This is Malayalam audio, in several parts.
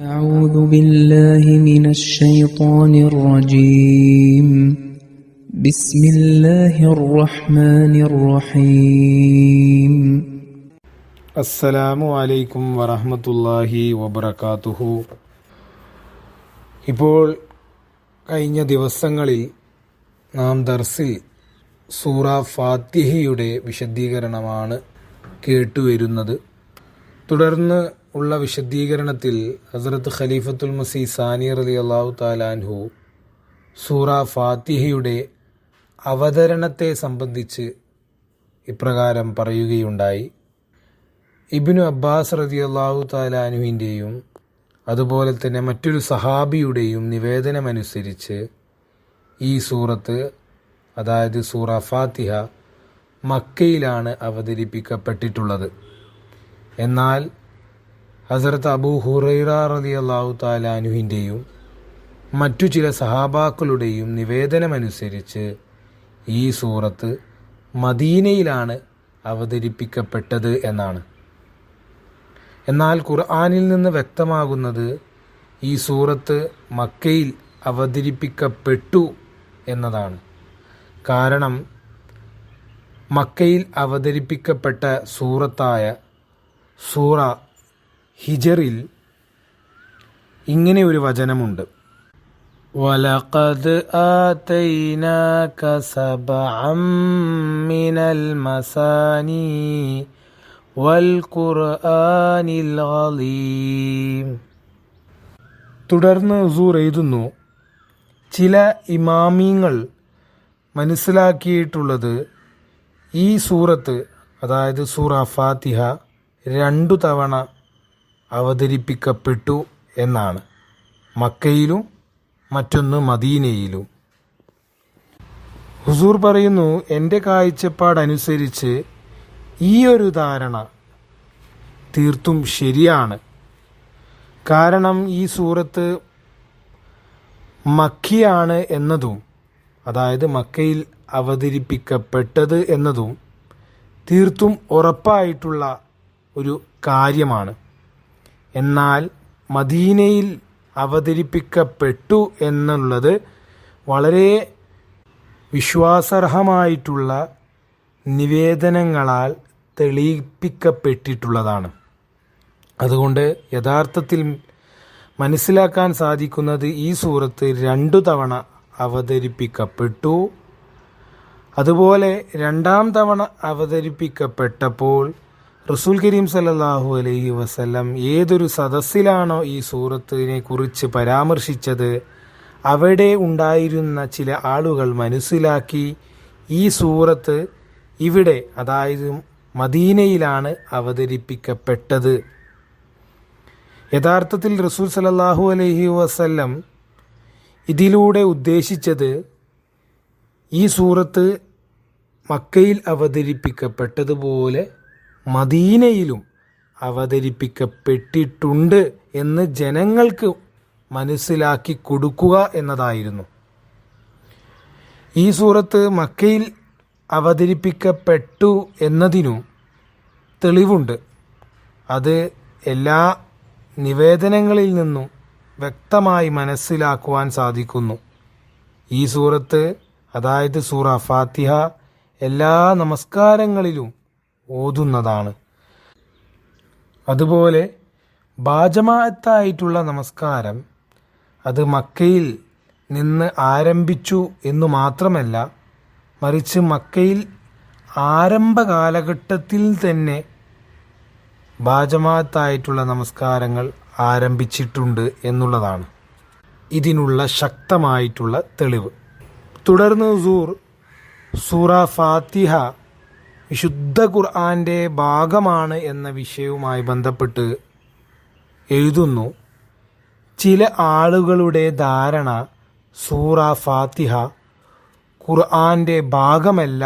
أعوذ بالله من الشيطان الرجيم بسم الله الرحمن الرحيم അസ്സലാമു അലൈക്കും വറഹമത്തല്ലാഹി വബർക്കാത്തുഹു ഇപ്പോൾ കഴിഞ്ഞ ദിവസങ്ങളിൽ നാം ദർസിൽ സൂറ ഫാത്തിഹയുടെ വിശദീകരണമാണ് കേട്ടുവരുന്നത് തുടർന്ന് ഉള്ള വിശദീകരണത്തിൽ ഹസ്രത്ത് ഖലീഫത്തുൽ മസീ സാനി റലി അള്ളാഹു താലാൻഹു സൂറ ഫാത്തിഹയുടെ അവതരണത്തെ സംബന്ധിച്ച് ഇപ്രകാരം പറയുകയുണ്ടായി. ഇബിനു അബ്ബാസ് റതി അള്ളാഹു താലാനുവിന്റെയും അതുപോലെ തന്നെ മറ്റൊരു സഹാബിയുടെയും നിവേദനമനുസരിച്ച് ഈ സൂറത്ത് അതായത് സൂറ ഫാത്തിഹ മക്കയിലാണ് അവതരിപ്പിക്കപ്പെട്ടിട്ടുള്ളത്. എന്നാൽ ഹസരത്ത് അബൂ ഹുറൈറ റതി അള്ളാഹു താലാനുവിന്റെയും മറ്റു ചില സഹാബാക്കളുടെയും നിവേദനമനുസരിച്ച് ഈ സൂറത്ത് മദീനയിലാണ് അവതരിപ്പിക്കപ്പെട്ടത് എന്നാണ്. എന്നാൽ ഖുർആാനിൽ നിന്ന് വ്യക്തമാകുന്നത് ഈ സൂറത്ത് മക്കയിൽ അവതരിപ്പിക്കപ്പെട്ടു എന്നതാണ്. കാരണം മക്കയിൽ അവതരിപ്പിക്കപ്പെട്ട സൂറത്തായ സൂറ ഹിജറിൽ ഇങ്ങനെ ഒരു വചനമുണ്ട് ولقد آتيناك سبعا من المثاني والقرآن العظيم തുടർന്ന് ഹുസൂർ എഴുതുന്നു ചില ഇമാമിങ്ങൾ മനസ്സിലാക്കിയിട്ടുള്ളത് ഈ സൂറത്ത് അതായത് സൂറ ഫാത്തിഹ രണ്ടു തവണ അവതരിപ്പിക്കപ്പെട്ടു എന്നാണ്. മക്കയിലും മറ്റൊന്ന് മദീനയിലും. ഹുസൂർ പറയുന്നു എന്റെ കാഴ്ചപ്പാടനുസരിച്ച് ഈ ഒരു ധാരണ തീർത്തും ശരിയാണ്. കാരണം ഈ സൂറത്ത് മക്കിയാണ് എന്നതും അതായത് മക്കയിൽ അവതരിപ്പിക്കപ്പെട്ടത് എന്നതും തീർത്തും ഉറപ്പായിട്ടുള്ള ഒരു കാര്യമാണ്. എന്നാൽ മദീനയിൽ അവതരിപ്പിക്കപ്പെട്ടു എന്നുള്ളത് വളരെ വിശ്വാസർഹമായിട്ടുള്ള നിവേദനങ്ങളാൽ തെളിയിപ്പിക്കപ്പെട്ടിട്ടുള്ളതാണ്. അതുകൊണ്ട് യഥാർത്ഥത്തിൽ മനസ്സിലാക്കാൻ സാധിക്കുന്നത് ഈ സൂറത്ത് രണ്ടു തവണ അവതരിപ്പിക്കപ്പെട്ടു. അതുപോലെ രണ്ടാം തവണ അവതരിപ്പിക്കപ്പെട്ടപ്പോൾ റസൂൽ കരീം സല്ലാഹു അലൈഹി വസ്ലം ഏതൊരു സദസ്സിലാണോ ഈ സൂറത്തിനെ കുറിച്ച് പരാമർശിച്ചത് അവിടെ ഉണ്ടായിരുന്ന ചില ആളുകൾ മനസ്സിലാക്കി ഈ സൂറത്ത് ഇവിടെ അതായത് മദീനയിലാണ് അവതരിപ്പിക്കപ്പെട്ടത്. യഥാർത്ഥത്തിൽ റസൂൽ സലല്ലാഹു അലൈഹി വസല്ലം ഇതിലൂടെ ഉദ്ദേശിച്ചത് ഈ സൂറത്ത് മക്കയിൽ അവതരിപ്പിക്കപ്പെട്ടതുപോലെ മദീനയിലും അവതരിപ്പിക്കപ്പെട്ടിട്ടുണ്ട് എന്ന് ജനങ്ങൾക്ക് മനസ്സിലാക്കി കൊടുക്കുക എന്നതായിരുന്നു. ഈ സൂറത്ത് മക്കയിൽ അവതരിപ്പിക്കപ്പെട്ടു എന്നതിനു തെളിവുണ്ട്. അത് എല്ലാ നിവേദനങ്ങളിൽ നിന്നും വ്യക്തമായി മനസ്സിലാക്കുവാൻ സാധിക്കുന്നു. ഈ സൂറത്ത് അതായത് സൂറ ഫാത്തിഹ എല്ലാ നമസ്കാരങ്ങളിലും ഓതുന്നതാണ്. അതുപോലെ ബാജമാഅത്തായിട്ടുള്ള നമസ്കാരം അത് മക്കയിൽ നിന്ന് ആരംഭിച്ചു എന്നു മാത്രമല്ല മറിച്ച് മക്കയിൽ ആരംഭ കാലഘട്ടത്തിൽ തന്നെ ബാജമാഅത്തായിട്ടുള്ള നമസ്കാരങ്ങൾ ആരംഭിച്ചിട്ടുണ്ട് എന്നുള്ളതാണ്. ഇതിനുള്ള ശക്തമായിട്ടുള്ള തെളിവ്. തുടർന്ന് സൂർ സൂറ ഫാത്തിഹ വിശുദ്ധ ഖുർആന്റെ ഭാഗമാണ് എന്ന വിഷയവുമായി ബന്ധപ്പെട്ട് എഴുതുന്നു. ചില ആളുകളുടെ ധാരണ സൂറ ഫാത്തിഹ ഖുർആന്റെ ഭാഗമല്ല.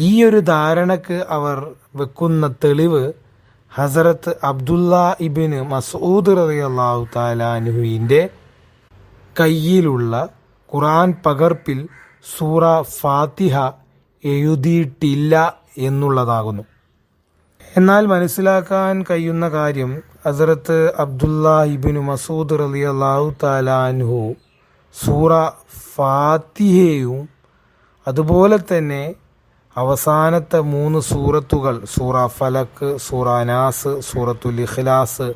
ഈ ഒരു ധാരണക്ക് അവർ വെക്കുന്ന തെളിവ് ഹസരത്ത് അബ്ദുല്ല ഇബിന് മസൂദ് റതി അള്ളാഹു താലാനുഹുവിന്റെ കയ്യിലുള്ള ഖുർആൻ പകർപ്പിൽ സൂറ ഫാത്തിഹ എഴുതിയിട്ടില്ല എന്നുള്ളതാകുന്നു. എന്നാൽ മനസ്സിലാക്കാൻ കഴിയുന്ന കാര്യം ഹസരത്ത് അബ്ദുല്ല മസൂദ് റലി അള്ളാഹു താലാൻഹു സൂറ ഫാത്തിഹയും അതുപോലെ തന്നെ അവസാനത്തെ മൂന്ന് സൂറത്തുകൾ സൂറ ഫലക്ക് സൂറ നാസ് സൂറത്തുൽ ഇഖ്ലാസ്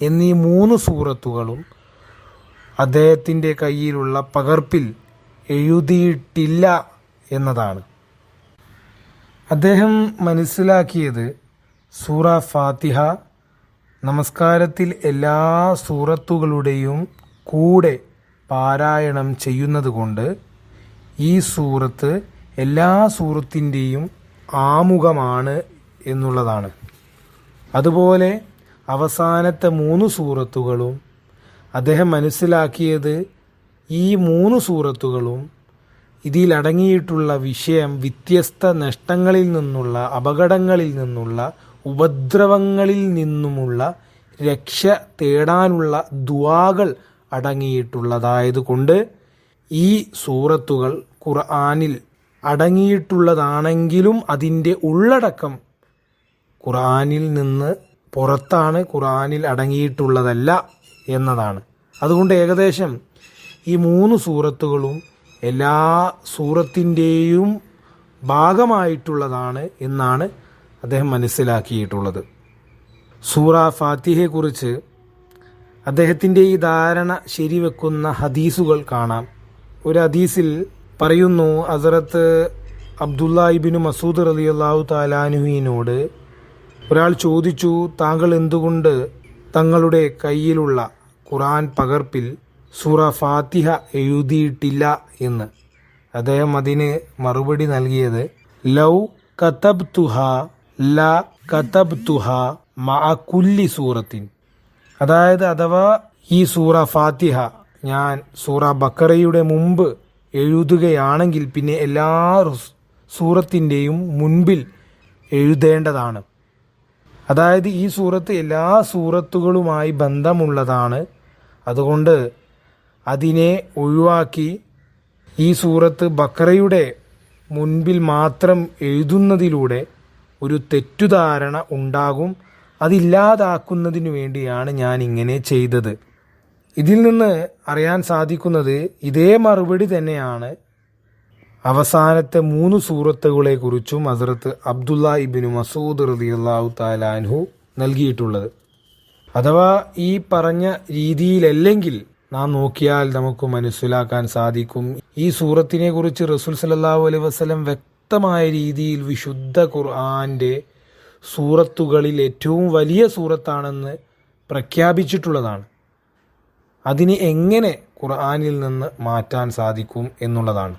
എന്നീ മൂന്ന് സൂറത്തുകളും അദ്ദേഹത്തിന്റെ കയ്യിലുള്ള പകർപ്പിൽ എഴുതിയിട്ടില്ല എന്നതാണ്. അദ്ദേഹം മനസ്സിലാക്കിയത് സൂറ ഫാത്തിഹ നമസ്കാരത്തിൽ എല്ലാ സൂറത്തുകളുടെയും കൂടെ പാരായണം ചെയ്യുന്നത് കൊണ്ട് ഈ സൂറത്ത് എല്ലാ സൂറത്തിന്റെയും ആമുഖമാണ് എന്നുള്ളതാണ്. അതുപോലെ അവസാനത്തെ മൂന്ന് സൂറത്തുകളും അദ്ദേഹം മനസ്സിലാക്കിയത് ഈ മൂന്ന് സൂറത്തുകളും ഇതിലടങ്ങിയിട്ടുള്ള വിഷയം വ്യത്യസ്ത നഷ്ടങ്ങളിൽ നിന്നുള്ള അപകടങ്ങളിൽ നിന്നുള്ള ഉപദ്രവങ്ങളിൽ നിന്നുമുള്ള രക്ഷ തേടാനുള്ള ദുവാകൾ അടങ്ങിയിട്ടുള്ളതായതുകൊണ്ട് ഈ സൂറത്തുകൾ ഖുർആാനിൽ അടങ്ങിയിട്ടുള്ളതാണെങ്കിലും അതിന്റെ ഉള്ളടക്കം ഖുർആാനിൽ നിന്ന് പുറത്താണ് ഖുർആാനിൽ അടങ്ങിയിട്ടുള്ളതല്ല എന്നതാണ്. അതുകൊണ്ട് ഏകദേശം ഈ മൂന്ന് സൂറത്തുകളും എല്ലാ സൂറത്തിന്റെയും ഭാഗമായിട്ടുള്ളതാണ് എന്നാണ് അദ്ദേഹം മനസ്സിലാക്കിയിട്ടുള്ളത്. സൂറ ഫാത്തിഹയെക്കുറിച്ച് അദ്ദേഹത്തിന്റെ ഈ ധാരണ ശരിവെക്കുന്ന ഹദീസുകൾ കാണാം. ഒരു ഹദീസിൽ പറയുന്നു അസറത്ത് അബ്ദുല്ല ഇബിനു മസൂദ് റലി അള്ളാഹു താലാനുഹിനോട് ഒരാൾ ചോദിച്ചു താങ്കൾ എന്തുകൊണ്ട് തങ്ങളുടെ കയ്യിലുള്ള ഖുറാൻ പകർപ്പിൽ സൂറ ഫാത്തിഹ എഴുതിയിട്ടില്ല എന്ന്. അദ്ദേഹം അതിന് മറുപടി നൽകിയത് ലൗ കതബ് തുഹ ല കതബ് തുഹ കുല്ലി സൂറത്തിൻ. അതായത് അഥവാ ഈ സൂറ ഫാത്തിഹ ഞാൻ സൂറ ബക്കറയുടെ മുമ്പ് എഴുതുകയാണെങ്കിൽ പിന്നെ എല്ലാ സൂറത്തിന്റെയും മുൻപിൽ എഴുതേണ്ടതാണ്. അതായത് ഈ സൂറത്ത് എല്ലാ സൂറത്തുകളുമായി ബന്ധമുള്ളതാണ്. അതുകൊണ്ട് അതിനെ ഒഴിവാക്കി ഈ സൂറത്ത് ബക്കറയുടെ മുൻപിൽ മാത്രം എഴുതുന്നതിലൂടെ ഒരു തെറ്റുധാരണ ഉണ്ടാകും. അതില്ലാതാക്കുന്നതിനു വേണ്ടിയാണ് ഞാൻ ഇങ്ങനെ ചെയ്തത്. ഇതിൽ നിന്ന് അറിയാൻ സാധിക്കുന്നത് ഇതേ മറുപടി തന്നെയാണ് അവസാനത്തെ മൂന്ന് സൂറത്തുകളെ കുറിച്ചും ഹസരത്ത് അബ്ദുല്ല ഇബിനു മസൂദ് റളിയല്ലാഹു താലാൻഹു നൽകിയിട്ടുള്ളത്. അഥവാ ഈ പറഞ്ഞ രീതിയിലല്ലെങ്കിൽ നാം നോക്കിയാൽ നമുക്ക് മനസ്സിലാക്കാൻ സാധിക്കും. ഈ സൂറത്തിനെ കുറിച്ച് റസൂൽ സല്ലല്ലാഹു അലൈഹി വസ്ലം വ്യക്തമായ രീതിയിൽ വിശുദ്ധ ഖുർആന്റെ സൂറത്തുകളിൽ ഏറ്റവും വലിയ സൂറത്താണെന്ന് പ്രഖ്യാപിച്ചിട്ടുള്ളതാണ്. അതിനെ എങ്ങനെ ഖുർആാനിൽ നിന്ന് മാറ്റാൻ സാധിക്കും എന്നുള്ളതാണ്.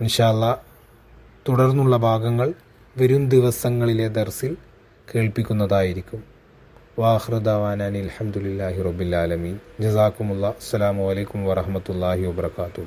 ഇൻഷാല്ല തുടർന്നുള്ള ഭാഗങ്ങൾ വരും ദിവസങ്ങളിലെ ദർസിൽ കേൾപ്പിക്കുന്നതായിരിക്കും. വാഹൃദാവാനാൻ അലഹമുല്ലാഹി റബിലാലമീൻ ജസാക്കുമുള്ള അസ്സാം വലൈക്കും വാഹമത്തല്ലാഹി വാത്തു